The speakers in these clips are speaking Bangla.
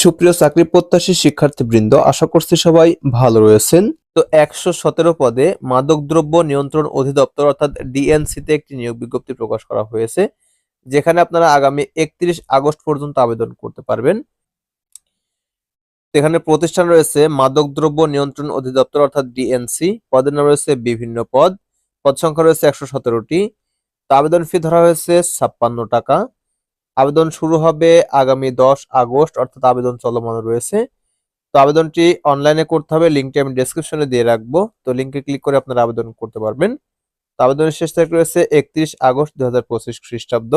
সুপ্রিয় চাকরি প্রত্যাশী শিক্ষার্থীবৃন্দ, আশা করছি সবাই ভালো রয়েছেন। তো একশো সতেরো পদে মাদকদ্রব্য নিয়ন্ত্রণ অধিদপ্তর অর্থাৎ ডিএনসি তে একটি নিয়োগ বিজ্ঞপ্তি প্রকাশ করা হয়েছে, যেখানে আপনারা আগামী একত্রিশ আগস্ট পর্যন্ত আবেদন করতে পারবেন। এখানে প্রতিষ্ঠান রয়েছে মাদকদ্রব্য নিয়ন্ত্রণ অধিদপ্তর অর্থাৎ ডিএনসি, পদের নাম রয়েছে বিভিন্ন পদ পদ সংখ্যা রয়েছে একশো সতেরোটি। আবেদন ফি ধরা হয়েছে ছাপ্পান্ন টাকা। আবেদন শুরু হবে আগামী দশ আগস্ট, অর্থাৎ আবেদন চলমান রয়েছে। তো আবেদনটি অনলাইনে করতে হবে লিঙ্কটি আমি ডেসক্রিপশনে দিয়ে রাখব। তো লিঙ্কে ক্লিক করে আপনারা আবেদন করতে পারবেন। তো আবেদনের শেষ তারিখ রয়েছে একত্রিশ আগস্ট দু হাজার পঁচিশ খ্রিস্টাব্দ।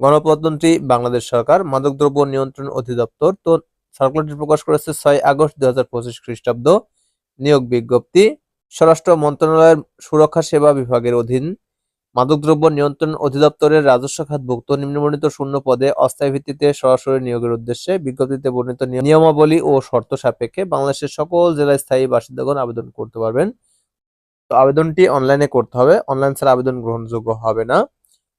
গণপ্রজাতন্ত্রী বাংলাদেশ সরকার মাদকদ্রব্য নিয়ন্ত্রণ অধিদপ্তর। তো সার্কুলারটি প্রকাশ করেছে ছয় আগস্ট দু হাজার পঁচিশ খ্রিস্টাব্দ। নিয়োগ বিজ্ঞপ্তি, স্বরাষ্ট্র মন্ত্রণালয়ের সুরক্ষা সেবা বিভাগের অধীন। মাদকদ্রব্য নিয়ন্ত্রণ অধিদপ্তরের রাজস্ব খাতভুক্ত নিম্নবর্ণিত শূন্য পদে অস্থায়ী ভিত্তিতে সরাসরি নিয়োগের উদ্দেশ্যে বিজ্ঞপ্তিতে বর্ণিত নিয়মাবলী ও শর্ত সাপেক্ষে বাংলাদেশের সকল জেলায় স্থায়ী বাসিন্দাগণ আবেদন করতে পারবেন। তো আবেদনটি অনলাইনে করতে হবে। অনলাইন ছাড়া আবেদন গ্রহণযোগ্য হবে না।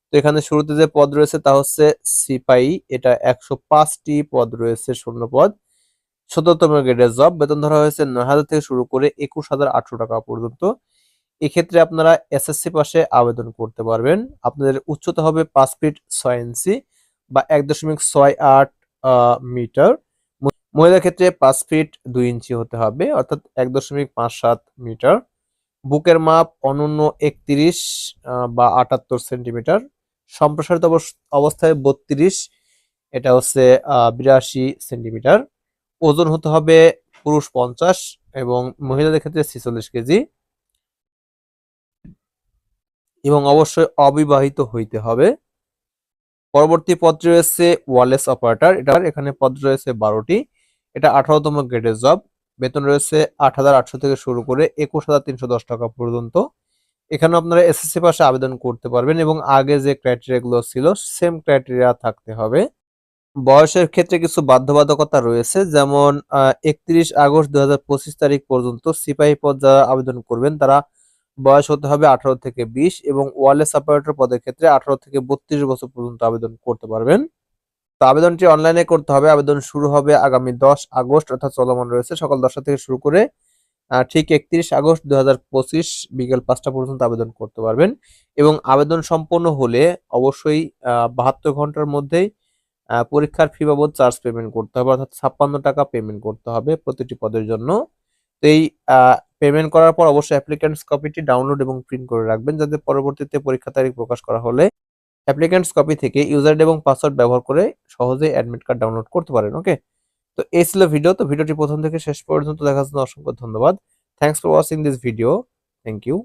তো এখানে শুরুতে যে পদ রয়েছে তা হচ্ছে সিপাহি এটা একশো পাঁচটি পদ রয়েছে শূন্য পদ। সতেরোতম গ্রেডের জব। বেতন ধরা হয়েছে নয় হাজার থেকে শুরু করে একুশ হাজার আটশো টাকা পর্যন্ত। এক্ষেত্রে আপনারা এসএসসি পাশে আবেদন করতে পারবেন। আপনাদের উচ্চতা হবে পাঁচ ফিট ছয় ইঞ্চি বা এক দশমিক ছয় আট মিটার। মহিলার ক্ষেত্রে পাঁচ ফিট দুই ইঞ্চি হতে হবে, অর্থাৎ এক দশমিক পাঁচ সাত মিটার। বুকের মাপ অনন্য একত্রিশ বা আটাত্তর সেন্টিমিটার। সম্প্রসারিত অবস- অবস্থায় বত্রিশ, এটা হচ্ছে বিরাশি সেন্টিমিটার। ওজন হতে হবে পুরুষ পঞ্চাশ এবং মহিলাদের ক্ষেত্রে ছিচল্লিশ কেজি। অবশ্যই অবিবাহিত হইতে হবে। পরবর্তী পদ রয়েছে ওয়ারলেস অপারেটর। এটা এখানে পদ রয়েছে বারোটি। এটা আঠারোতম গ্রেডের জব। বেতন রয়েছে আট হাজার আটশো থেকে শুরু করে একুশ হাজার তিনশো দশ টাকা পর্যন্ত। এখানে আপনারা এসএসসি পাশে আবেদন করতে পারবেন এবং আগে যে ক্রাইটেরিয়া গুলো ছিল সেম ক্রাইটেরিয়া থাকতে হবে। বয়সের ক্ষেত্রে কিছু বাধ্যবাধকতা রয়েছে। যেমন একত্রিশ আগস্ট দু হাজার পঁচিশ তারিখ পর্যন্ত সিপাহী পদ যারা আবেদন করবেন, তারা বয়স হতে হবে আঠারো থেকে বিশ এবং ওয়ারলেস অপারেটর পদের ক্ষেত্রে আঠারো থেকে বত্রিশ বছর পর্যন্ত আবেদন করতে পারবেন। তো আবেদনটি অনলাইনে করতে হবে। আবেদন শুরু হবে আগামী দশ আগস্ট, অর্থাৎ চলমান রয়েছে। সকাল দশটা থেকে শুরু করে ঠিক একত্রিশ আগস্ট দু হাজার পঁচিশ বিকেল পাঁচটা পর্যন্ত আবেদন করতে পারবেন। এবং আবেদন সম্পন্ন হলে অবশ্যই বাহাত্তর ঘণ্টার মধ্যেই পরীক্ষার ফি বাবদ চার্জ পেমেন্ট করতে হবে, অর্থাৎ ছাপ্পান্ন টাকা পেমেন্ট করতে হবে প্রতিটি পদের জন্য। তো এই পেমেন্ট করার পর অবশ্যই অ্যাপ্লিক্যান্টস কপিটি ডাউনলোড এবং প্রিন্ট করে রাখবেন যাতে পরবর্তীতে পরীক্ষা তারিখ প্রকাশ করা হলে অ্যাপ্লিক্যান্টস কপি থেকে ইউজার এবং পাসওয়ার্ড ব্যবহার করে সহজে অ্যাডমিট কার্ড ডাউনলোড করতে পারেন ওকে তো এই ছিল ভিডিও তো ভিডিওটি প্রথম থেকে শেষ পর্যন্ত দেখার জন্য অসংখ্য ধন্যবাদ। Thanks for watching this video thank you